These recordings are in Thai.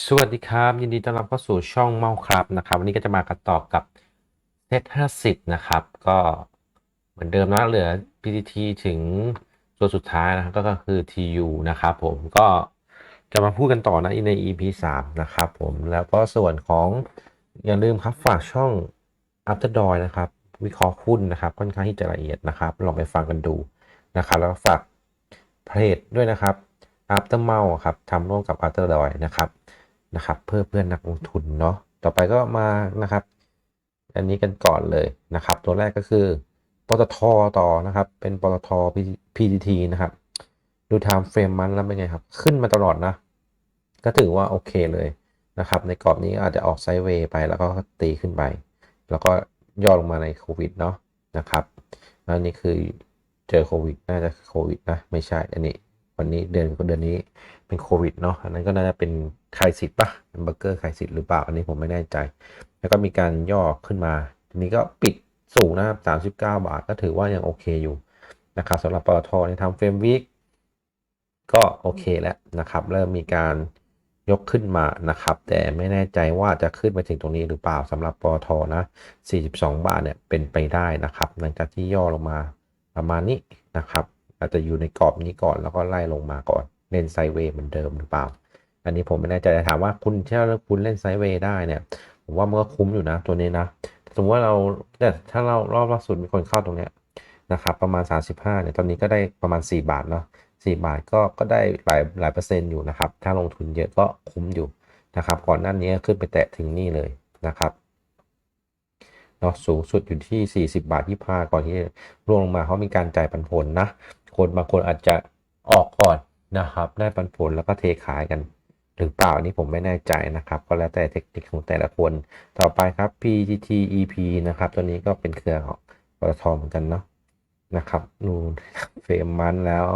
สวัสดีครับ ยินดีต้อนรับเข้าสู่ช่องเมาครับนะครับ วันนี้ก็จะมากันต่อกับเซต50นะครับ ก็เหมือนเดิมนะเหลือ PTT ถึงตัวสุดท้ายนะครับก็คือ TU นะครับผมก็จะมาพูดกันต่อนะใน EP 3นะครับผมแล้วก็ส่วนของอย่าลืมครับฝากช่อง After d o y นะครับ วิเคราะห์หุ้นนะครับ ค่อนข้างที่จะละเอียดนะครับ ลองไปฟังกันดูนะครับ แล้วฝากเพจด้วยนะครับ After m o u ครับทำร่วมกับ After d o y นะครับ นะครับ เพื่อเพื่อนนักลงทุนเนาะต่อไปก็มานะครับ อันนี้กันก่อนเลยนะครับ ตัวแรกก็คือปตทต่อนะครับ เป็นปตท PTT นะครับ ดูไทม์เฟรมมันแล้วเป็นไงครับ ขึ้นมาตลอดนะ ก็ถือว่าโอเคเลยนะครับ ในกรอบนี้อาจจะออกไซด์เวย์ไปแล้วก็ตีขึ้นไป แล้วก็ย่อลงมาในโควิดเนาะนะครับแล้วนี่คือเจอโควิด น่าจะโควิดนะ ไม่ใช่อันนี้ วันนี้เดือนก็เดือนนี้เป็นโควิดเนาะอันนั้นก็น่าจะเป็นไครสิตปะเป็นเบอร์เกอร์ไครสิตหรือเปล่า อันนี้ผมไม่แน่ใจ แล้วก็มีการย่อขึ้นมา ทีนี้ก็ปิดสูงนะครับ39 บาท ก็ถือว่ายังโอเคอยู่นะครับสำหรับปตทในทำเฟรมวิกก็โอเคแล้วนะครับ เริ่มมีการยกขึ้นมานะครับ แต่ไม่แน่ใจว่าจะขึ้นไปถึงตรงนี้หรือเปล่าสำหรับปตทนะ 42 บาทเนี่ยเป็นไปได้นะครับ หลังจากที่ย่อลงมาประมาณนี้นะครับ อาจจะอยู่ในกรอบนี้ก่อนแล้วก็ไล่ลงมาก่อน เล่นไซเวย์เหมือนเดิมหรือเปล่า อันนี้ผมไม่แน่ใจแต่ถามว่าคุณถ้าคุณเล่นไซเวย์ได้เนี่ย ผมว่ามันก็คุ้มอยู่นะตัวนี้นะ สมมติว่าเราแต่ถ้าเรารอบล่าสุดมีคนเข้าตรงเนี้ยนะครับประมาณ 35เนี่ยตอนนี้ก็ได้ประมาณ 4 บาทเนาะ4บาทก็ก็ได้หลายหลายเปอร์เซ็นต์อยู่นะครับ ถ้าลงทุนเยอะก็คุ้มอยู่นะครับ ก่อนหน้านี้ขึ้นไปแตะถึงนี่เลยนะครับเนาะสูงสุดอยู่ที่ 40 บาทที่พาก่อนที่ร่วงลงมาเขามีการจ่ายปันผลนะ คนบางคนอาจจะออกก่อนนะครับ ได้ปันผลแล้วก็เทขายกัน หรือเปล่าอันนี้ผมไม่แน่ใจนะครับ ก็แล้วแต่เทคนิคของแต่ละคน ต่อไปครับ PTT EP นะครับ ตัวนี้ก็เป็นเครือของปตทเหมือนกันเนาะนะครับดูเฟรมมันแล้ว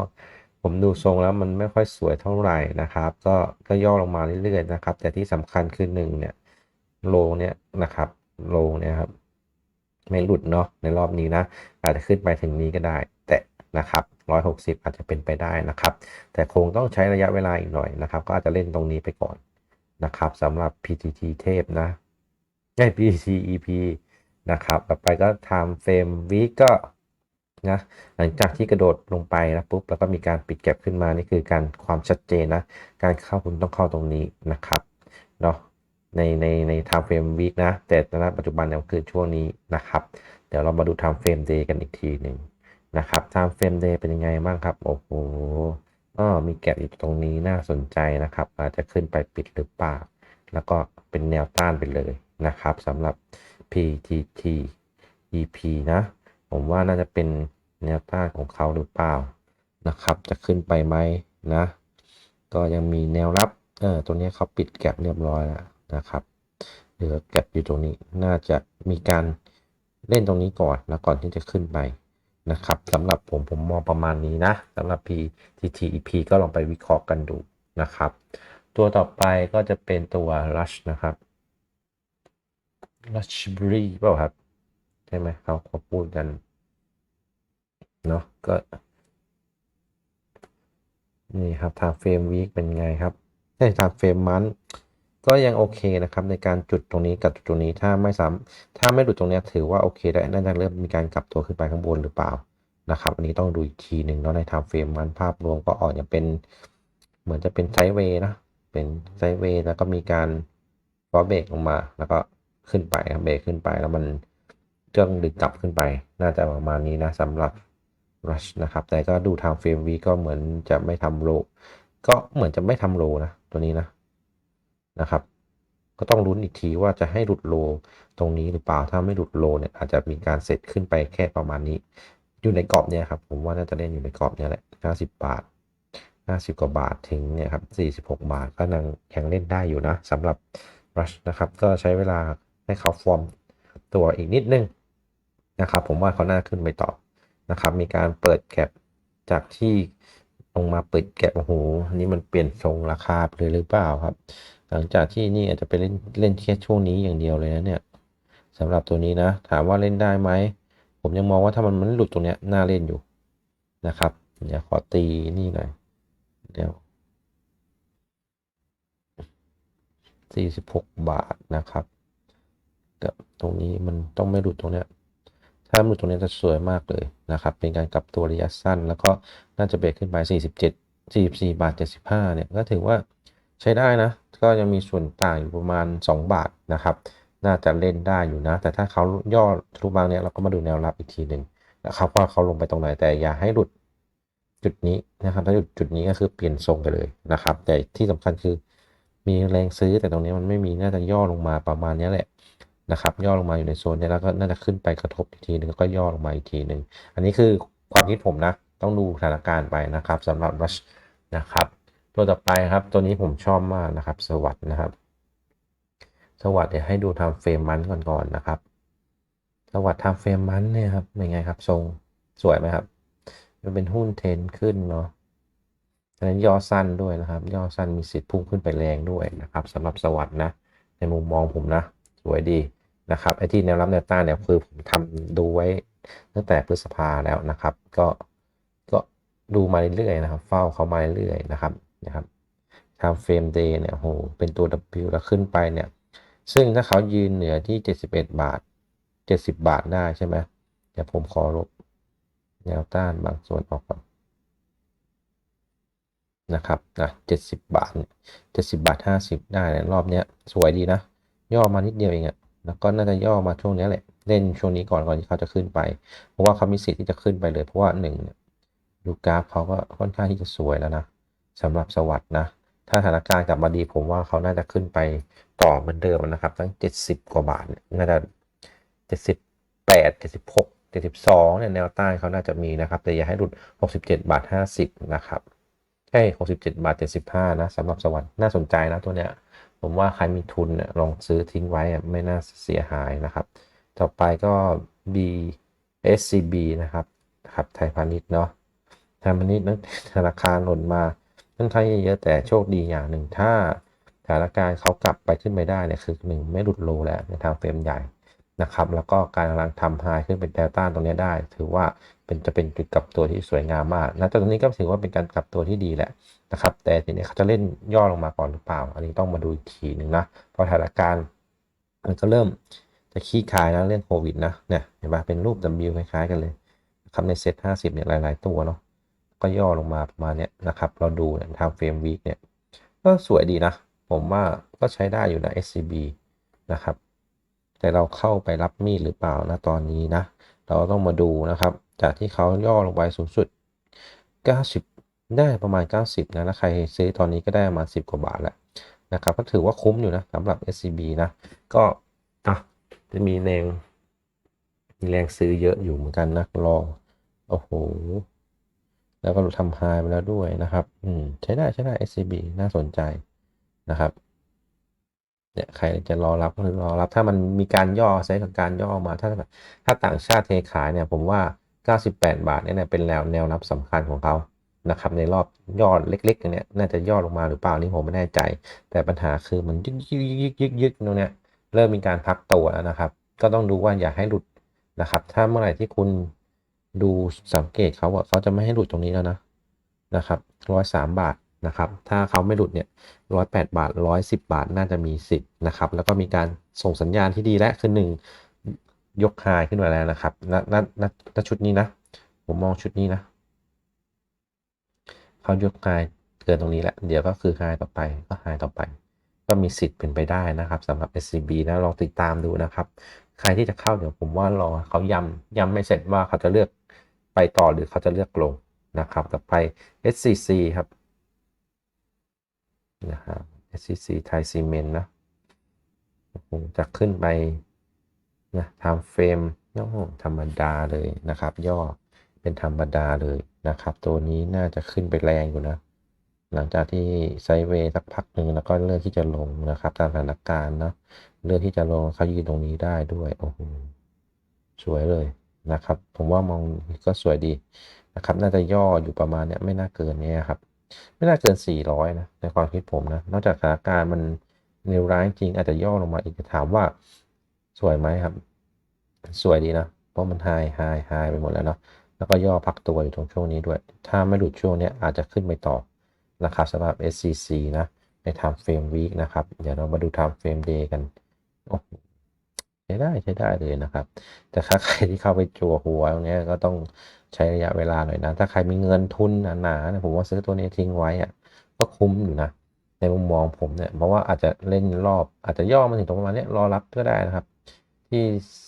ผมดูทรงแล้วมันไม่ค่อยสวยเท่าไหร่นะครับ ก็ก็ย่อลงมาเรื่อยๆนะครับ แต่ที่สำคัญคือหนึ่งเนี่ยโลเนี่ยนะครับโลเนี่ยครับ ไม่หลุดเนาะในรอบนี้นะ อาจจะขึ้นไปถึงนี้ก็ได้ แต่นะครับ160 อาจจะเป็นไปได้นะครับ แต่คงต้องใช้ระยะเวลาอีกหน่อยนะครับ ก็อาจจะเล่นตรงนี้ไปก่อนนะครับสำหรับ PTT เทพนะไอ้ PTT EP นะครับ ต่อไปก็ time frame week ก็นะหลังจากที่กระโดดลงไปนะปุ๊บแล้วก็มีการปิดแก็บขึ้นมานี่คือการความชัดเจนนะ การเข้าคุณต้องเข้าตรงนี้นะครับเนาะ ในในใน time frame week นะ แต่ณปัจจุบันเนี่ยคือช่วงนี้นะครับ เดี๋ยวเรามาดู time frame day กันอีกทีหนึ่งนะครับ time frame day เป็นยังไงบ้างครับ โอ้โหอ๋อมีแก็บอยู่ตรงนี้น่าสนใจนะครับ อาจจะขึ้นไปปิดหรือเปล่า แล้วก็เป็นแนวต้านไปเลยนะครับสำหรับ PTT EP นะ ผมว่าน่าจะเป็นแนวต้านของเขาหรือเปล่านะครับ จะขึ้นไปไหมนะ ก็ยังมีแนวรับ เออตัวนี้เขาปิดแก็บเรียบร้อยแล้ว นะครับเหลือแก็บอยู่ตรงนี้น่าจะมีการเล่นตรงนี้ก่อนแล้วก่อนที่จะขึ้นไปนะครับสำหรับผมผมมองประมาณนี้นะสำหรับ PTTEP ก็ลองไปวิเคราะห์กันดูนะครับ ตัวต่อไปก็จะเป็นตัว Rush นะครับ Rushberry เปล่าครับ ใช่ไหมเขาเขาพูดกันเนาะก็ นี่ครับทางเฟรมวีคเป็นไงครับใช่ทางเฟรมมัน ก็ยังโอเคนะครับในการจุดตรงนี้กับจุดตรงนี้ถ้าไม่สามถ้าไม่หลุดตรงนี้ถือว่าโอเคได้น่าจะเริ่มมีการกลับตัวขึ้นไปข้างบนหรือเปล่านะครับ อันนี้ต้องดูอีกทีหนึ่งเนาะในทางเฟรมมันภาพรวมก็ออกจะเป็น เหมือนจะเป็นไซด์เวย์นะเป็นไซด์เวย์แล้วก็มีการฟอเบรกลงมาแล้วก็ขึ้นไปครับเบรกขึ้นไปแล้วมันเครื่องดึงกลับขึ้นไป น่าจะประมาณนี้นะสำหรับ rush นะครับ แต่ก็ดูทางเฟรมวีก็เหมือนจะไม่ทำโลก็เหมือนจะไม่ทำโลนะตัวนี้นะ นะครับ ก็ต้องลุ้นอีกทีว่าจะให้หลุดโลตรงนี้หรือเปล่าถ้าไม่หลุดโลเนี่ยอาจจะมีการเสร็จขึ้นไปแค่ประมาณนี้ อยู่ในกรอบเนี่ยครับผมว่าน่าจะเล่นอยู่ในกรอบเนี่ยแหละ50บาท 50 กว่าบาทถึงเนี่ยครับ46 บาทก็ยังยังเล่นได้อยู่นะสำหรับ rush นะครับก็ใช้เวลาให้เขาฟอร์มตัวอีกนิดนึงนะครับผมว่าเขาน่าขึ้นไปต่อนะครับมีการเปิดแก็บจากที่ลงมาเปิดแก็บโอ้โหอันนี้มันเปลี่ยนทรงราคาไปเลยหรือเปล่าครับ หลังจากที่นี่อาจจะไปเล่นเล่นแค่ช่วงนี้อย่างเดียวเลยนะเนี่ยสำหรับตัวนี้นะ ถามว่าเล่นได้ไหม ผมยังมองว่าถ้ามันมันหลุดตรงเนี้ยน่าเล่นอยู่นะครับเดี๋ยวขอตีนี่หน่อยเดี๋ยว46บาทนะครับกับตรงนี้มันต้องไม่หลุดตรงเนี้ยถ้าหลุดตรงนี้จะสวยมากเลยนะครับ เป็นการกลับตัวระยะสั้น แล้วก็น่าจะเบรกขึ้นไป 47 44บาท75เนี่ยก็ถือว่า ใช้ได้นะ ก็ยังมีส่วนต่างอยู่ประมาณ 2 บาทนะครับ น่าจะเล่นได้อยู่นะ แต่ถ้าเขาย่อทะลุบางเนี่ยเราก็มาดูแนวรับอีกทีหนึ่งนะครับว่าเขาลงไปตรงไหนแต่อย่าให้หลุดจุดนี้นะครับ ถ้าหลุดจุดนี้ก็คือเปลี่ยนทรงไปเลยนะครับ แต่ที่สำคัญคือมีแรงซื้อแต่ตรงนี้มันไม่มีน่าจะย่อลงมาประมาณนี้แหละนะครับ ย่อลงมาอยู่ในโซนนี้แล้วก็น่าจะขึ้นไปกระทบอีกทีหนึ่งแล้วก็ย่อลงมาอีกทีหนึ่งอันนี้คือความคิดผมนะ ต้องดูสถานการณ์ไปนะครับสำหรับรัชนะครับ ตัวต่อไปครับ ตัวนี้ผมชอบมากนะครับ สวัสดนะครับ สวัสดเดี๋ยวให้ดูทำเฟรมมันก่อนก่อนนะครับ สวัสดทำเฟรมมันเนี่ยครับเป็นไงครับ ทรงสวยไหมครับ มันเป็นหุ้นเทนขึ้นเนาะอันนั้นย่อสั้นด้วยนะครับ ย่อสั้นมีสิทธิ์พุ่งขึ้นไปแรงด้วยนะครับสำหรับสวัสดนะ ในมุมมองผมนะ สวยดีนะครับไอ้ที่แนวรับแนวต้านเนี่ยคือผมทำดูไว้ตั้งแต่พฤษภาแล้วนะครับ ก็ก็ดูมาเรื่อยๆนะครับ เฝ้าเขามาเรื่อยๆนะครับ นะครับทำเฟรมเดย์เนี่ยโหเป็นตัว W แล้วขึ้นไปเนี่ย ซึ่งถ้าเขายืนเหนือที่ 71 บาท 70 บาทได้ใช่ไหมเดี๋ยวผมขอลบแนวต้านบางส่วนออกก่อนนะครับนะ70บาทเนี่ย70บาท50ได้เนี่ยรอบเนี้ยสวยดีนะ ย่อมานิดเดียวเองอะแล้วก็น่าจะย่อมาช่วงนี้แหละ เล่นช่วงนี้ก่อนก่อนที่เขาจะขึ้นไป เพราะว่าเขามีสิทธิ์ที่จะขึ้นไปเลย เพราะว่าหนึ่งดูกราฟเขาก็ค่อนข้างที่จะสวยแล้วนะ สำหรับสวัสด์นะ ถ้าสถานการณ์กลับมาดีผมว่าเขาน่าจะขึ้นไปต่อเหมือนเดิมนะครับ ตั้ง 70 กว่าบาทเนี่ยน่าจะ 78 76 72เนี่ยแนวใต้เขาน่าจะมีนะครับ แต่อย่าให้หลุด 67 บาท 50 นะครับใช่67 บาท 75 นะสำหรับสวัสด์น่าสนใจนะตัวเนี้ย ผมว่าใครมีทุนเนี่ยลองซื้อทิ้งไว้ไม่น่าเสียหายนะครับ ต่อไปก็ B SCB นะครับครับไทยพาณิชย์เนาะไทยพาณิชย์นั้นธนาคารหล่นมา ค่อนข้างเยอะแต่โชคดีอย่างหนึ่งถ้าสถานการณ์เขากลับไปขึ้นไปได้เนี่ยคือหนึ่งไม่หลุดโลแล้วในทางเฟรมใหญ่นะครับ แล้วก็การกำลังทำไฮขึ้นเป็นแดลต้าตรงนี้ได้ ถือว่าเป็นจะเป็นจุดกลับตัวที่สวยงามมากนะแต่ตรงนี้ก็ถือว่าเป็นการกลับตัวที่ดีแหละนะครับ แต่ทีนี้เขาจะเล่นย่อลงมาก่อนหรือเปล่า อันนี้ต้องมาดูอีกทีหนึ่งนะเพราะสถานการณ์มันก็เริ่มจะขี้คายนะเรื่องโควิดนะเนี่ยเห็นปะเป็นรูป W คล้ายๆกันเลยนะครับในเซต50เนี่ยหลาย ๆ ตัวเนาะ ก็ย่อลงมาประมาณเนี้ยนะครับ เราดูเนี่ยทางเฟรมวีคเนี่ยก็สวยดีนะ ผมว่าก็ใช้ได้อยู่นะ SCB นะครับ แต่เราเข้าไปรับมีดหรือเปล่านะตอนนี้นะ เราต้องมาดูนะครับ จากที่เขาย่อลงไปสูงสุด 90 ได้ประมาณ 90 นะแล้วใครซื้อตอนนี้ก็ได้ประมาณ 10 กว่าบาทแหละนะครับ ก็ถือว่าคุ้มอยู่นะสำหรับ SCB นะ ก็อะจะมีแรงมีแรงซื้อเยอะอยู่เหมือนกันนะลอง โอ้โห แล้วก็ทำไฮไปแล้วด้วยนะครับ อืมใช้ได้ใช้ได้ SCB น่าสนใจนะครับ เนี่ยใครจะรอรับก็รอรับ ถ้ามันมีการย่อใช้กับการย่อมา ถ้าถ้าต่างชาติเทขายเนี่ย ผมว่า 98 บาทเนี่ยเป็นแนวแนวรับสำคัญของเขานะครับ ในรอบย่อเล็กๆอย่างเนี้ยน่าจะย่อลงมาหรือเปล่านี่ผมไม่แน่ใจ แต่ปัญหาคือมันยึกยึกยึกยึกยึกตรงเนี้ยเริ่มมีการพักตัวแล้วนะครับ ก็ต้องดูว่าอย่าให้หลุดนะครับ ถ้าเมื่อไหร่ที่คุณ ดูสังเกตเขาว่าเขาจะไม่ให้หลุดตรงนี้แล้วนะนะครับร้อยสามบาทนะครับ ถ้าเขาไม่หลุดเนี่ยร้อยแปดบาทร้อยสิบบาทน่าจะมีสิทธิ์นะครับ แล้วก็มีการส่งสัญญาณที่ดีและคือหนึ่งยกไฮขึ้นมาแล้วนะครับณณณณชุดนี้นะ ผมมองชุดนี้นะเขายกไฮเกินตรงนี้แหละเดี๋ยวก็คือไฮต่อไปก็ไฮต่อไป ก็มีสิทธิ์เป็นไปได้นะครับสำหรับ SCB นะลองติดตามดูนะครับ ใครที่จะเข้าเดี๋ยวผมว่ารอเขาย้ำย้ำไม่เสร็จว่าเขาจะเลือก ไปต่อหรือเขาจะเลือกลงนะครับ ต่อไป SCC ครับนะครับ SCC ไทยซีเมนต์นะผมจะขึ้นไปนะทำเฟรมย่อธรรมดาเลยนะครับ ย่อเป็นธรรมดาเลยนะครับ ตัวนี้น่าจะขึ้นไปแรงอยู่นะ หลังจากที่ไซเวย์สักพักหนึ่งแล้วก็เลือกที่จะลงนะครับ ตามสถานการณ์เนาะเลือกที่จะลงเขายืนตรงนี้ได้ด้วยโอ้โหสวยเลย นะครับ ผมว่ามองก็สวยดีนะครับ น่าจะย่ออยู่ประมาณเนี้ยไม่น่าเกินเนี้ยครับ ไม่น่าเกิน 400 นะ ในความคิดผมนะ นอกจากสถานการณ์มันเลวร้ายจริง อาจจะย่อลงมาอีกจะถามว่าสวยไหมครับ สวยดีนะ เพราะมันไฮไฮไฮไปหมดแล้วเนาะ แล้วก็ย่อพักตัวอยู่ตรงช่วงนี้ด้วย ถ้าไม่หลุดช่วงนี้อาจจะขึ้นไปต่อนะครับสำหรับ SCC นะ ใน time frame week นะครับ เดี๋ยวเรามาดู time frame day กัน โอ้โห ใช้ได้ใช้ได้เลยนะครับ แต่ถ้าใครที่เข้าไปจั่วหัวตรงนี้ก็ต้องใช้ระยะเวลาหน่อยนะ ถ้าใครมีเงินทุนหนาๆนี่ยผมว่าซื้อตัวนี้ทิ้งไว้อะก็คุ้มอยู่นะในมุมมองผมเนี่ยเพราะว่าอาจจะเล่นรอบอาจจะย่อมาถึงตรงประมาณนี้รอรับก็ได้นะครับ ที่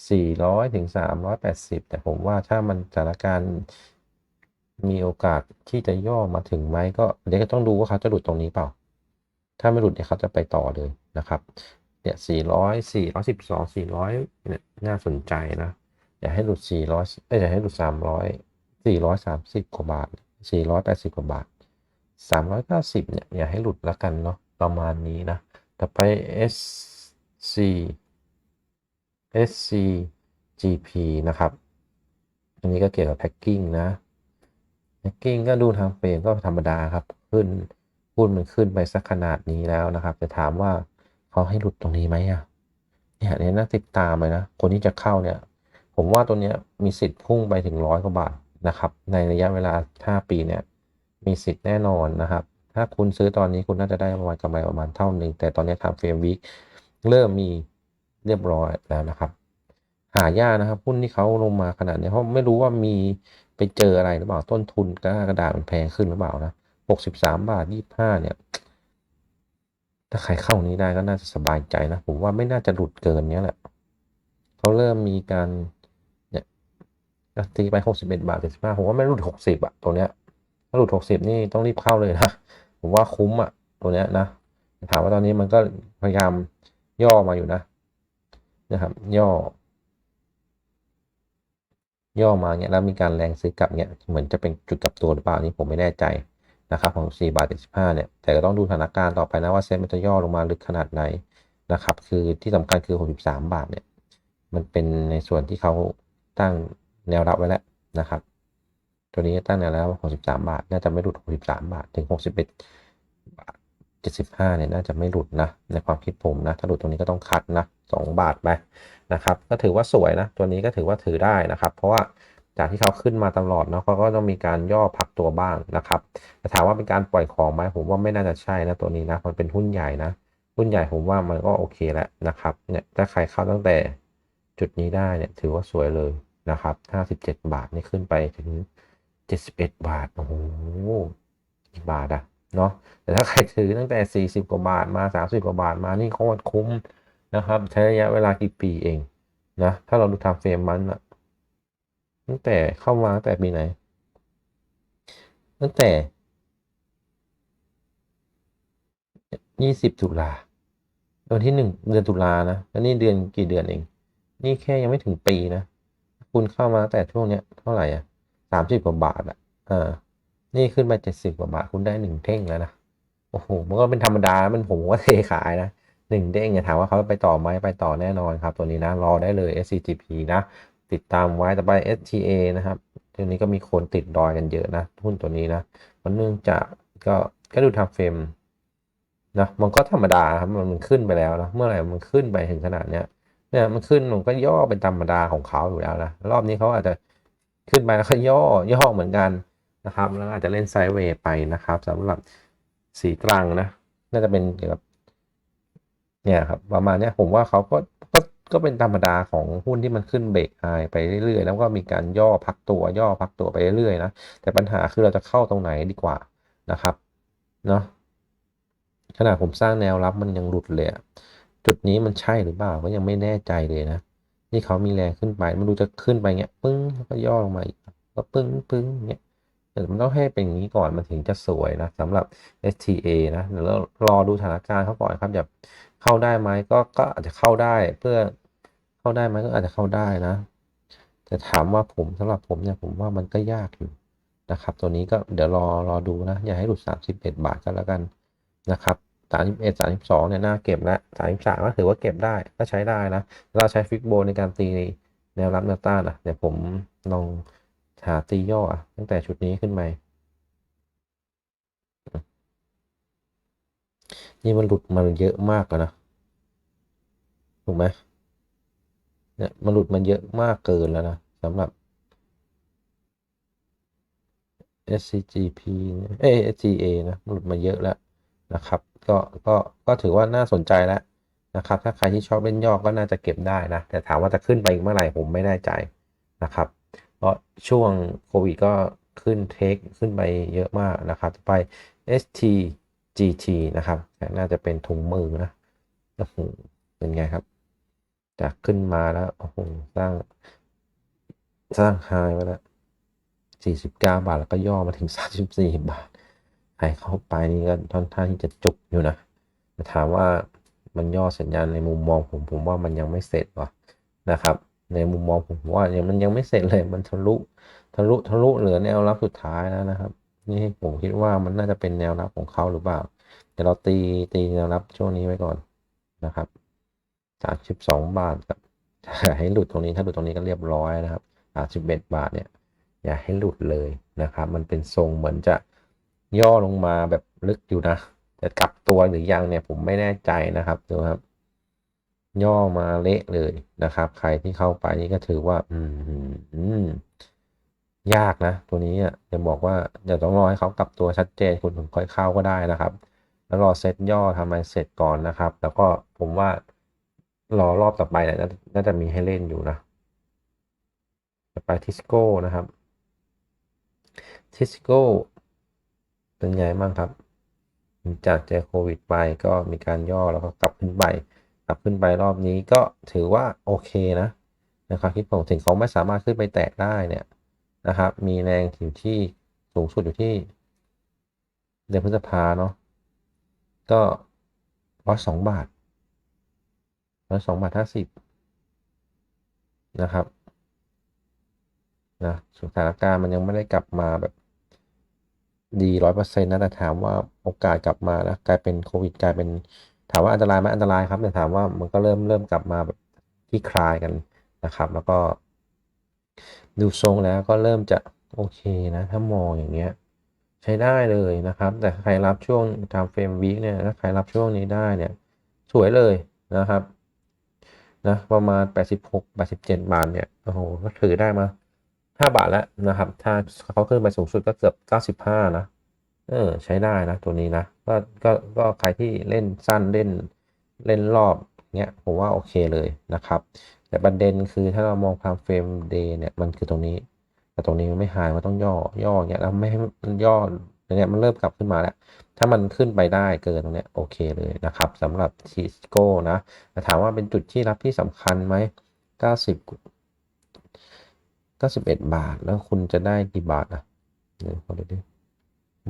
400ถึง380 แต่ผมว่าถ้ามันสถานการณ์มีโอกาสที่จะย่อมาถึงไหมก็เดี๋ยวก็ต้องดูว่าเขาจะหลุดตรงนี้เปล่า ถ้าไม่หลุดเนี่ยเขาจะไปต่อเลยนะครับ เนี่ย400 412 400เนี่ยน่าสนใจนะอย่าให้หลุด400เอ้อย่าให้หลุด300 430กว่าบาท480กว่าบาท390เนี่ยอย่าให้หลุดแล้วกันเนาะประมาณนี้นะต่อไป SC SCGP นะครับ อันนี้ก็เกี่ยวกับแพ็กกิ้งนะแพ็กกิ้งก็ดูทางเฟรมก็ธรรมดาครับ ขึ้นหุ้นมันขึ้นไปสักขนาดนี้แล้วนะครับ จะถามว่า เขาให้หลุดตรงนี้ไหมอะเนี่ยเนี่ยน่าติดตามเลยนะ คนที่จะเข้าเนี่ย ผมว่าตัวเนี้ยมีสิทธิ์พุ่งไปถึงร้อยกว่าบาทนะครับ ในระยะเวลา 5 ปีเนี่ย มีสิทธิ์แน่นอนนะครับ ถ้าคุณซื้อตอนนี้คุณน่าจะได้ประมาณกำไรประมาณเท่าหนึ่ง แต่ตอนนี้ทำเฟรมวิกเริ่มมีเรียบร้อยแล้วนะครับ หายากนะครับหุ้นที่เขาลงมาขนาดนี้เพราะไม่รู้ว่ามีไปเจออะไรหรือเปล่าต้นทุนกระดาษมันแพงขึ้นหรือเปล่านะหกสิบสามบาทยี่ห้าเนี่ย ถ้าใครเข้านี้ได้ก็น่าจะสบายใจนะ ผมว่าไม่น่าจะหลุดเกินเนี้ยแหละเขาเริ่มมีการเนี่ยตีไปหกสิบเอ็ดบาทเจ็ดสิบห้าผมว่าไม่หลุดหกสิบอะตัวเนี้ยถ้าหลุดหกสิบนี่ต้องรีบเข้าเลยนะผมว่าคุ้มอะตัวเนี้ยนะถามว่าตอนนี้มันก็พยายามย่อมาอยู่นะนะครับ ย่อ ย่อมาเนี่ยแล้วมีการแรงซื้อกลับเนี่ยเหมือนจะเป็นจุดกลับตัวหรือเปล่านี่ผมไม่แน่ใจ นะครับของ4บาท75เนี่ยแต่ก็ต้องดูสถานการณ์ต่อไปนะว่าเซ็ตมันจะย่อลงมาลึกขนาดไหนนะครับ คือที่สำคัญคือ 63 บาทเนี่ยมันเป็นในส่วนที่เขาตั้งแนวรับไว้แล้วนะครับ ตัวนี้ตั้งแนวแล้ว63 บาท น่าจะไม่หลุด 63 บาท ถึง 61บาท75เนี่ยน่าจะไม่หลุดนะ ในความคิดผมนะ ถ้าหลุดตรงนี้ก็ต้องคัดนะ 2 บาทไปนะครับ ก็ถือว่าสวยนะ ตัวนี้ก็ถือว่าถือได้นะครับ เพราะว่า จากที่เขาขึ้นมาตลอดเนาะเขาก็ต้องมีการย่อพักตัวบ้างนะครับแต่ถามว่าเป็นการปล่อยของไหมผมว่าไม่น่าจะใช่นะตัวนี้นะมันเป็นหุ้นใหญ่นะหุ้นใหญ่ผมว่ามันก็โอเคแล้วนะครับเนี่ยถ้าใครเข้าตั้งแต่จุดนี้ได้เนี่ยถือว่าสวยเลยนะครับ 57 บาทนี่ขึ้นไปถึง 71 บาท โอ้โหกี่บาทอะเนาะ แต่ถ้าใครถือตั้งแต่ 40 กว่าบาทมา 30 กว่าบาทมานี่โคตรคุ้มนะครับ ใช้ระยะเวลากี่ปีเองนะ ถ้าเราดูทำเฟรมมันอะ ตั้งแต่เข้ามาตั้งแต่ปีไหน ตั้งแต่20ตุลาวันที่หนึ่งเดือนตุลานะแล้วนี่เดือนกี่เดือนเอง นี่แค่ยังไม่ถึงปีนะคุณเข้ามาตั้งแต่ช่วงเนี้ยเท่าไหร่อะสามสิบกว่าบาทอะอ่านี่ขึ้นไปเจ็ดสิบกว่าบาทคุณได้หนึ่งเท่งแล้วนะโอ้โหมันก็เป็นธรรมดามันผมว่าเทขายนะหนึ่งเด้งอย่าถามว่าเขาไปต่อไหมไปต่อแน่นอนครับ ตัวนี้นะ รอได้เลย SCGP นะ ติดตามไว้ต่อไป STA นะครับตัวนี้ก็มีคนติดดอยกันเยอะนะหุ้นตัวนี้นะมันเนื่องจากก็ก็ดูทำเฟรมนะมันก็ธรรมดาครับมันมันขึ้นไปแล้วนะเมื่อไหร่มันขึ้นไปถึงขนาดเนี้ยเนี่ยมันขึ้นมันก็ย่อเป็นธรรมดาของเขาอยู่แล้วนะรอบนี้เขาอาจจะขึ้นไปแล้วก็ย่อย่อเหมือนกันนะครับแล้วอาจจะเล่นไซด์เวย์ไปนะครับสำหรับสีตรังนะ น่าจะเป็นเกี่ยวกับเนี่ยครับประมาณเนี้ยผมว่าเขาก็ก็ ก็เป็นธรรมดาของหุ้นที่มันขึ้นเบรกไฮไปเรื่อยๆ แล้วก็มีการย่อพักตัวย่อพักตัวไปเรื่อยๆนะแต่ปัญหาคือเราจะเข้าตรงไหนดีกว่านะครับเนาะขนาดผมสร้างแนวรับมันยังหลุดเลยจุดนี้มันใช่หรือเปล่าก็ยังไม่แน่ใจเลยนะนี่เขามีแรงขึ้นไปมันดูจะขึ้นไปเงี้ยปึ้งแล้วก็ย่อลงมาอีกก็ปึ้งปึ้งเงี้ย แต่มันต้องให้เป็นอย่างนี้ก่อนมันถึงจะสวยนะสำหรับ STA นะเดี๋ยวเรารอดูสถานการณ์เขาก่อนครับอย่าเข้าได้ไหมก็ก็อาจจะเข้าได้เพื่อเข้าได้ไหมก็อาจจะเข้าได้นะ แต่ถามว่าผมสำหรับผมเนี่ยผมว่ามันก็ยากอยู่นะครับ ตัวนี้ก็เดี๋ยวรอรอดูนะ อย่าให้หลุด 31 บาทกันแล้วกันนะครับสามสิบเนี่ยน่าเก็บแล้วสามสิบสามก็ถือว่าเก็บได้ก็ใช้ได้นะเราใช้ฟิกโบในการตีแนวรับแนวต้านอะเดี๋ยวผมลอง หาตีย่ออะตั้งแต่ชุดนี้ขึ้นไปนี่มันหลุดมาเยอะมากแล้วนะ ถูกไหมเนี่ยมันหลุดมันเยอะมากเกินแล้วนะสำหรับ SCGP เอ้ SCA นะมันหลุดมาเยอะแล้วนะครับ ก็ก็ก็ถือว่าน่าสนใจแล้วนะครับ ถ้าใครที่ชอบเล่นย่อก็น่าจะเก็บได้นะ แต่ถามว่าจะขึ้นไปอีกเมื่อไหร่ผมไม่แน่ใจนะครับ เพราะช่วงโควิดก็ขึ้นเทคขึ้นไปเยอะมากนะครับไป STGT นะครับ น่าจะเป็นถุงมือนะโอ้โหเป็นไงครับ จากขึ้นมาแล้วโอ้โหสร้าง สร้างไฮไว้แล้ว49 บาทแล้วก็ย่อมาถึง 34 บาทใครเข้าไปนี่ก็ท่อนท่างที่จะจุกอยู่นะถามว่ามันย่อสัญญาณในมุมมองผมผมว่ามันยังไม่เสร็จวะนะครับ ในมุมมองผมว่ายังมันยังไม่เสร็จเลยมันทะลุทะลุทะลุเหลือแนวรับสุดท้ายแล้วนะครับ นี่ผมคิดว่ามันน่าจะเป็นแนวรับของเขาหรือเปล่าเดี๋ยวเราตีตีแนวรับช่วงนี้ไว้ก่อนนะครับ32บสองบาทกับให้หลุดตรงนี้ถ้าหลุดตรงนี้ก็เรียบร้อยนะครับ31บเอ็ดบาทเนี่ยอย่าให้หลุดเลยนะครับ มันเป็นทรงเหมือนจะย่อลงมาแบบลึกอยู่นะจะกลับตัวหรือยังเนี่ยผมไม่แน่ใจนะครับดูครับ ย่อมาเละเลยนะครับ ใครที่เข้าไปนี่ก็ถือว่า อืมยากนะ ตัวนี้อะจะบอกว่าจะต้องรอให้เขากลับตัวชัดเจนคุณถึงค่อยเข้าก็ได้นะครับ แล้วรอเซตย่อทำไมเสร็จก่อนนะครับ แล้วก็ผมว่ารอรอบต่อไปเนี่ยน่าจะมีให้เล่นอยู่นะไปทิสโก้นะครับทิสโก้เป็นไงบ้างครับ จากเจอโควิดไปก็มีการย่อแล้วก็กลับขึ้นไป กลับขึ้นไปรอบนี้ก็ถือว่าโอเคนะนะครับคิดผมถึงเขาไม่สามารถขึ้นไปแตะได้เนี่ยนะครับ มีแรงอยู่ที่สูงสุดอยู่ที่เดือนพฤษภาเนาะก็ร้อยสองบาทร้อยสองบาทห้าสิบนะครับนะสถานการณ์มันยังไม่ได้กลับมาแบบดีร้อยเปอร์เซ็นต์นะแต่ถามว่าโอกาสกลับมานะกลายเป็นโควิดกลายเป็น ถามว่าอันตรายไหมอันตรายครับแต่ถามว่ามันก็เริ่มเริ่มกลับมาแบบที่คลายกันนะครับ แล้วก็ ดูทรงแล้วก็เริ่มจะโอเคนะ ถ้ามองอย่างเงี้ยใช้ได้เลยนะครับ แต่ใครรับช่วงทำเฟรมวีคเนี่ยถ้าใครรับช่วงนี้ได้เนี่ย สวยเลยนะครับนะประมาณ 86 87 บาทเนี่ยโอ้โหก็ถือได้มาห้าบาทแล้วนะครับ ถ้าเขาขึ้นไปสูงสุดก็เกือบเก้าสิบห้านะ เออใช้ได้นะตัวนี้นะก็ก็ก็ใครที่เล่นสั้นเล่นเล่นรอบเนี้ยผมว่าโอเคเลยนะครับ แต่ประเด็นคือถ้าเรามองความเฟรมเดย์เนี่ยมันคือตรงนี้ แต่ตรงนี้มันไม่หายมันต้องย่อย่อเนี้ยแล้วไม่ให้มันย่อเนี้ยมันเริ่มกลับขึ้นมาแล้ว ถ้ามันขึ้นไปได้เกินตรงเนี้ยโอเคเลยนะครับสำหรับทิสโก้นะแต่ถามว่าเป็นจุดที่รับที่สำคัญไหม90ก็สิบเอ็ดบาทแล้วคุณจะได้กี่บาทอะเดี๋ยวขอดูดิ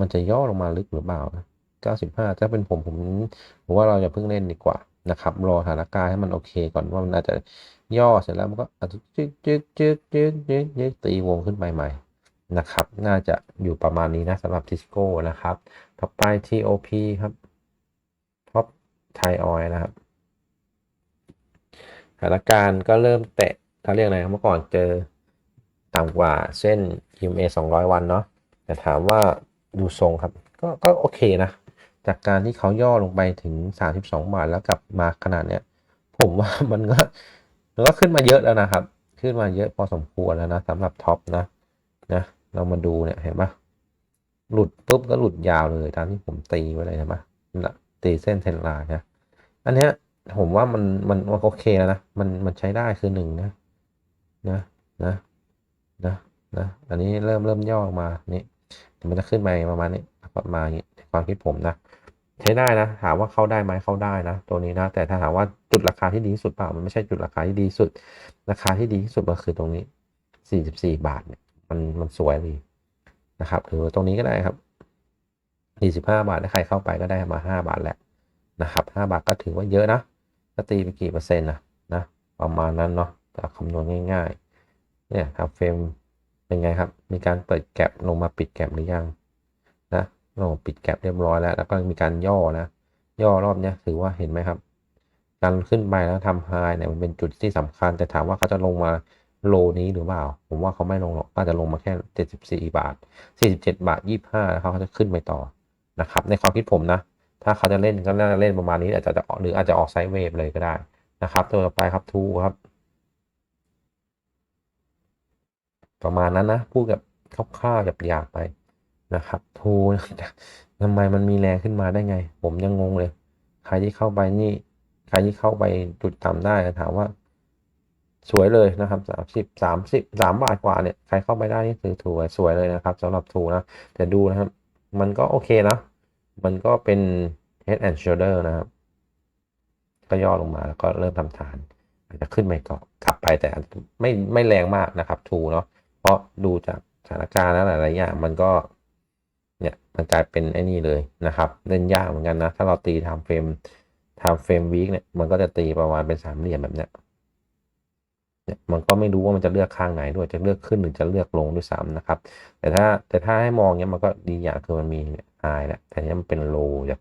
มันจะย่อลงมาลึกหรือเปล่านะเก้าสิบห้าถ้าเป็นผมผมผมว่าเราอย่าเพิ่งเล่นดีกว่านะครับ รอสถานการณ์ให้มันโอเคก่อนว่ามันอาจจะย่อเสร็จแล้วมันก็อาจจะจึ๊กจึ๊กจึ๊กจึ๊กจึ๊กจึ๊กตีวงขึ้นไปใหม่นะครับ น่าจะอยู่ประมาณนี้นะสำหรับทิสโก้นะครับ ต่อไป TOP ครับท็อปไทยออยนะครับสถานการณ์ก็เริ่มแตะเขาเรียกอะไรเมื่อก่อนเจอต่ำกว่าเส้น EMA 200 วันเนาะแต่ถามว่า ดูทรงครับ ก็ก็โอเคนะ จากการที่เขาย่อลงไปถึง 32 บาทแล้วกลับมาขนาดเนี้ย ผมว่ามันก็มันก็ขึ้นมาเยอะแล้วนะครับ ขึ้นมาเยอะพอสมควรแล้วนะสำหรับท็อปนะนะเรามาดูเนี่ยเห็นปะหลุดปุ๊บก็หลุดยาวเลยตามที่ผมตีไว้เลยเห็นปะตีเส้นเทนไลน์นะอันเนี้ยผมว่ามันมันโอเคแล้วนะมันมันใช้ได้คือหนึ่งนะนะนะนะนะอันนี้เริ่มเริ่มย่อมานี่ มันจะขึ้นไปประมาณนี้ประมาณนี้ความคิดผมนะ ใช้ได้นะ ถามว่าเข้าได้ไหมเข้าได้นะ ตัวนี้นะ แต่ถ้าถามว่าจุดราคาที่ดีที่สุดเปล่ามันไม่ใช่จุดราคาที่ดีสุด ราคาที่ดีที่สุดมันคือตรงนี้ 44 บาทเนี่ยมันมันสวยดีนะครับหรือตรงนี้ก็ได้ครับ45 บาทถ้าใครเข้าไปก็ได้มา 5 บาทแหละนะครับ 5 บาทก็ถือว่าเยอะนะก็ตีไปกี่เปอร์เซ็นต์นะนะประมาณนั้นเนาะแต่คำนวณง่ายๆเนี่ยครับเฟรม เป็นไงครับ มีการเปิดแก็บลงมาปิดแก็บหรือยังนะลงปิดแก็บเรียบร้อยแล้ว แล้วก็มีการย่อนะ ย่อรอบนี้ถือว่าเห็นไหมครับ การขึ้นไปแล้วทำไฮเนี่ยมันเป็นจุดที่สำคัญ แต่ถามว่าเขาจะลงมาโลนี้หรือเปล่า ผมว่าเขาไม่ลงหรอกก็จะลงมาแค่ 74 บาท 47 บาท 25แล้วเขาจะขึ้นไปต่อนะครับ ในความคิดผมนะ ถ้าเขาจะเล่นก็น่าจะเล่นประมาณนี้อาจจะหรืออาจจะออกไซด์เวฟเลยก็ได้นะครับ ตัวต่อไปครับทูครับ ประมาณนั้นนะพูดกับคร่าวๆหยาบๆไปนะครับทูทำไมมันมีแรงขึ้นมาได้ไง ผมยังงงเลย ใครที่เข้าไปนี่ ใครที่เข้าไปจุดต่ำได้ถามว่า สวยเลยนะครับสามสิบสามสิบสามบาทกว่าเนี่ยใครเข้าไปได้นี่คือถูสวยเลยนะครับสำหรับทูนะแต่ดูนะครับ มันก็โอเคนะ มันก็เป็น head and shoulder นะครับ ก็ย่อลงมาแล้วก็เริ่มทำฐาน อาจจะขึ้นไปต่อกลับไปแต่ไม่ไม่แรงมากนะครับทูเนาะ เพราะดูจากสถานการณ์แล้วหลาย ๆ อย่างมันก็เนี่ยมันกลายเป็นไอ้นี่เลยนะครับเล่นยากเหมือนกันนะ ถ้าเราตีทำเฟรมทำเฟรมวีคเนี่ยมันก็จะตีประมาณเป็นสามเหลี่ยมแบบเนี้ยเนี่ยมันก็ไม่รู้ว่ามันจะเลือกข้างไหนด้วยจะเลือกขึ้นหรือจะเลือกลงด้วยซ้ำนะครับ แต่ถ้าแต่ถ้าให้มองเนี้ยมันก็ดีอย่างคือมันมีไฮแหละแต่เนี้ยมันเป็นโลจาก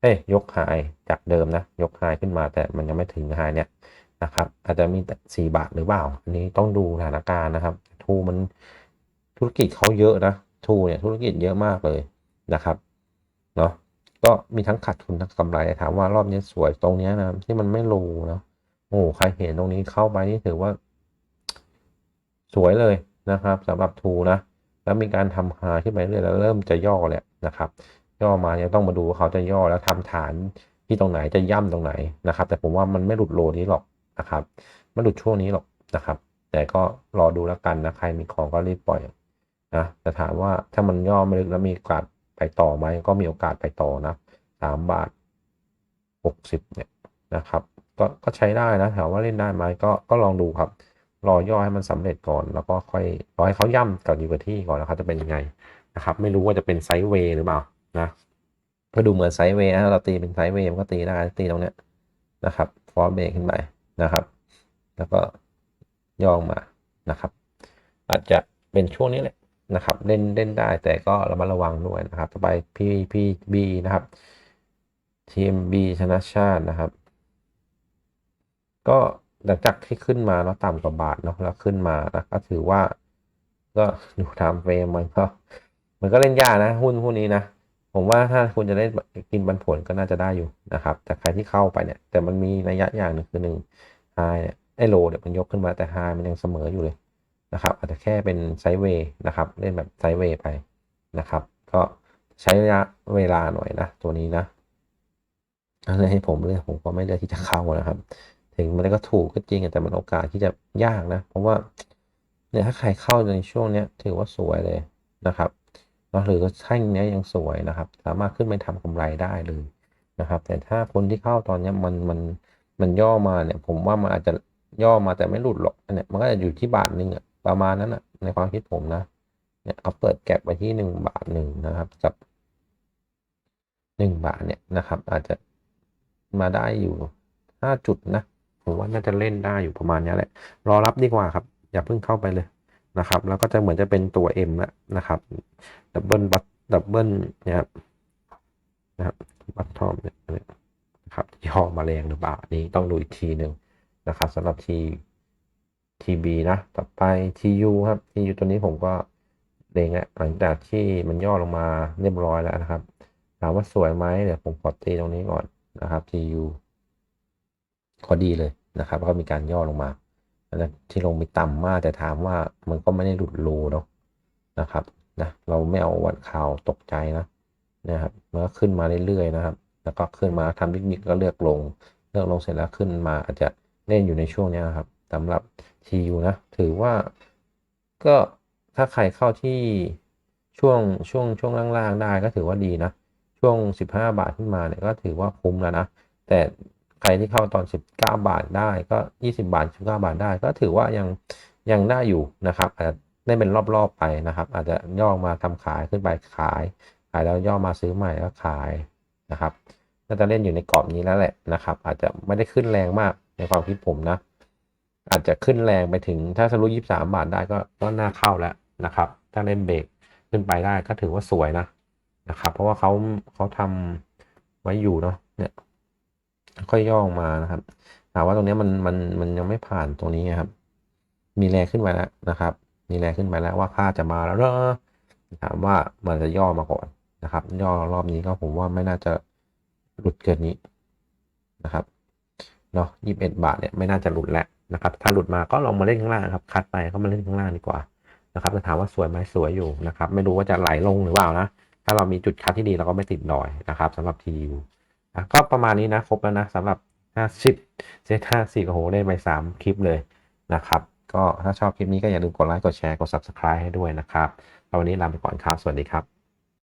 เอ้ยยกไฮจากเดิมนะ ยกไฮขึ้นมาแต่มันยังไม่ถึงไฮเนี้ย นะครับ อาจจะมีแต่สี่บาทหรือเปล่า อันนี้ต้องดูสถานการณ์นะครับทูมันธุรกิจเขาเยอะนะทูเนี่ยธุรกิจเยอะมากเลยนะครับเนาะก็มีทั้งขาดทุนทั้งกำไรถามว่ารอบนี้สวยตรงนี้นะที่มันไม่โลเนาะโอ้ใครเห็นตรงนี้เข้าไปนี่ถือว่า สวยเลยนะครับสำหรับทูนะแล้วมีการทำหาขึ้นไปเรื่อยแล้วเริ่มจะย่อแหละนะครับ ย่อมาเนี่ยต้องมาดูว่าเขาจะย่อแล้วทำฐานที่ตรงไหนจะย่ำตรงไหนนะครับ แต่ผมว่ามันไม่หลุดโลนี้หรอก นะครับไม่หลุดช่วงนี้หรอกนะครับ แต่ก็รอดูแล้วกันนะใครมีของก็รีบปล่อยนะแต่ถามว่าถ้ามันย่อไม่ลึกแล้วมีโอกาสไปต่อไหมก็มีโอกาสไปต่อนะสามบาทหกสิบเนี่ยนะครับ ก็ก็ใช้ได้นะถามว่าเล่นได้ไหมก็ก็ลองดูครับ รอย่อให้มันสำเร็จก่อน แล้วก็ค่อยรอให้เขาย่ำกับดีเวอร์ที่ก่อนแล้วเขาจะเป็นยังไงนะครับ ไม่รู้ว่าจะเป็นไซด์เวย์หรือเปล่านะก็ดูเหมือนไซด์เวย์นะเราตีเป็นไซด์เวย์มันก็ตีได้ตีตรงเนี้ยนะครับ ฟอร์เบรกขึ้นไป นะครับ แล้วก็ย่องมานะครับ อาจจะเป็นช่วงนี้แหละนะครับเล่นเล่นได้แต่ก็ระมัดระวังด้วยนะครับ ต่อไป PPB นะครับ TMB ชนะชาตินะครับ ก็หลังจากที่ขึ้นมาเนาะต่ำกว่าบาทเนาะแล้วขึ้นมานะก็ถือว่า ก็ดูไทม์เฟรมมันก็มันก็เล่นยากนะ หุ้นหุ้นนี้นะ ผมว่าถ้าคุณจะได้กินปันผลก็น่าจะได้อยู่นะครับ แต่ใครที่เข้าไปเนี่ย แต่มันมีนัยะอย่างหนึ่งคือหนึ่งไฮเนี่ยไอโลเนี่ยมันยกขึ้นมาแต่ไฮมันยังเสมออยู่เลยนะครับ อาจจะแค่เป็นไซเวย์นะครับ เล่นแบบไซเวย์ไปนะครับ ก็ใช้ระยะเวลาหน่อยนะตัวนี้นะอะไรให้ผมเลือกผมก็ไม่เลือกที่จะเข้านะครับ ถึงมันก็ถูกก็จริงแต่มันโอกาสที่จะยากนะ เพราะว่าเนี่ยถ้าใครเข้าในช่วงเนี้ยถือว่าสวยเลยนะครับ นะหรือแท่งเนี้ยยังสวยนะครับ สามารถขึ้นไปทำกำไรได้เลยนะครับ แต่ถ้าคนที่เข้าตอนเนี้ยมันมันมันย่อมาเนี่ย ผมว่ามันอาจจะย่อมาแต่ไม่หลุดหรอกเนี่ยมันก็จะอยู่ที่บาทหนึ่งอะประมาณนั้นอะในความคิดผมนะเนี่ยเอาเปิดแก็บไปที่หนึ่งบาทหนึ่งนะครับกับหนึ่งบาทเนี่ยนะครับ อาจจะมาได้อยู่ห้าจุดนะผมว่าน่าจะเล่นได้อยู่ประมาณนี้แหละ รอรับดีกว่าครับ อย่าเพิ่งเข้าไปเลย นะครับ แล้วก็จะเหมือนจะเป็นตัว M แล้วนะครับดับเบิลบัตดับเบิลนี่ยครับนะครับบัตทอมเนี่ยนะครับย่อมาแรงหรือเปล่าอันนี้ต้องดูอีกทีหนึ่งนะครับสำหรับ T TB นะ ต่อไป TU ครับ TU ตัวนี้ผมก็เลงแล้วหลังจากที่มันย่อลงมาเรียบร้อยแล้วนะครับถามว่าสวยไหมเดี๋ยวผมขอตีตรงนี้ก่อนนะครับ TU พอดีเลยนะครับ ก็มีการย่อลงมา นนั้นที่ลงมีต่ำมากแต่ถามว่ามันก็ไม่ได้หลุดโลเนาะนะครับนะเราไม่เอาวันข่าวตกใจนะนะครับมันก็ขึ้นมาเรื่อยๆนะครับ แล้วก็ขึ้นมาทำนิดๆก็เลือกลง เลือกลงเสร็จแล้วขึ้นมาอาจจะเล่นอยู่ในช่วงนี้นะครับสำหรับ TU นะถือว่าก็ถ้าใครเข้าที่ช่วงช่วงช่วงล่างๆได้ก็ถือว่าดีนะ ช่วง 15 บาทขึ้นมาเนี่ยก็ถือว่าคุ้มแล้วนะ แต่ ใครที่เข้าตอน 19 บาทได้ก็ 20 บาท 19 บาทได้ ก็ถือว่ายังยังได้อยู่นะครับอาจจะได้เป็นรอบๆไปนะครับ อาจจะย่อมาทำขายขึ้นไปขาย ขายแล้วย่อมาซื้อใหม่แล้วขายนะครับน่าจะเล่นอยู่ในกรอบนี้แล้วแหละนะครับ อาจจะไม่ได้ขึ้นแรงมากในความคิดผมนะ อาจจะขึ้นแรงไปถึงถ้าทะลุ23 บาทได้ก็ก็น่าเข้าแล้วนะครับ ถ้าเล่นเบรกขึ้นไปได้ก็ถือว่าสวยนะนะครับ เพราะว่าเขาเขาทำไว้อยู่เนาะเนี่ย ค่อยย่องมานะครับถามว่าตรงนี้มันมันมันยังไม่ผ่านตรงนี้ครับ มีแรงขึ้นไปแล้วนะครับ มีแรงขึ้นไปแล้วว่าค่าจะมาแล้วเหรอถามว่ามันจะย่อมาก่อนนะครับ ย่อรอบนี้ก็ผมว่าไม่น่าจะหลุดเกินนี้นะครับเนาะยี่สิบเอ็ดบาทเนี่ยไม่น่าจะหลุดแล้วนะครับ ถ้าหลุดมาก็ลองมาเล่นข้างล่างครับ คัดไปก็มาเล่นข้างล่างดีกว่านะครับแต่ถามว่าสวยไหมสวยอยู่นะครับ ไม่รู้ว่าจะไหลลงหรือเปล่านะ ถ้าเรามีจุดคัดที่ดีเราก็ไม่ติดดอยนะครับสำหรับ TU อะ ก็ประมาณนี้นะครบแล้วนะสำหรับ 50เซต54โอ้โหได้ไป 3 คลิปเลยนะครับ ก็ถ้าชอบคลิปนี้ก็อย่าลืมกดไลค์กดแชร์กด Subscribe ให้ด้วยนะครับวันนี้ลาไปก่อนครับ สวัสดีครับ